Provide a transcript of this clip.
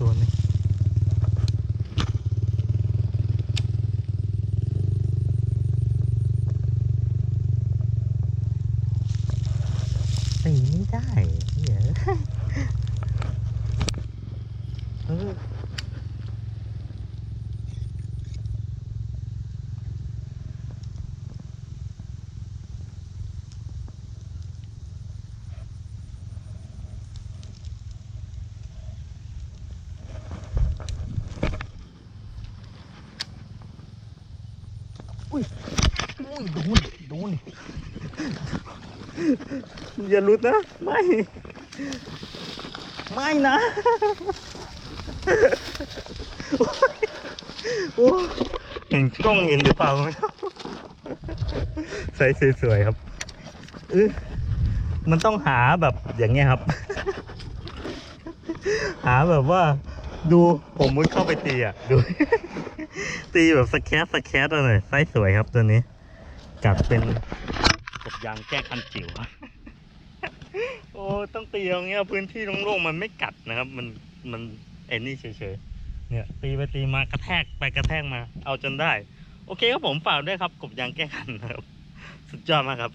ตัวนึงตีไม่ได้ อุ้ยอุ้ยโดนโดนอย่าหลุดนะ ไม่ ไม่นะ โอ้ยเห็นกล้องเห็นหรือเปล่าไม่รู้ใส่สวยๆครับเออมันต้องหาแบบอย่างเงี้ยครับ หาแบบว่า ดูผมมุดเข้าไปตีอะ ดู ตีแบบสแครสสแครอะไรไซส์สวยครับตัวนี้กัดเป็นกบยางแก้คันจิ๋วโอ้ต้องตีอย่างเงี้ยพื้นที่โล่งๆมันไม่กัดนะครับ มันมันเอ็นนี่เฉยๆเนี่ย ตีไปตีมากระแทกไปกระแทกมา เอาจนได้ โอเคครับผมฝากด้วยครับกบยางแก้คันนะครับ สุดยอดมากครับ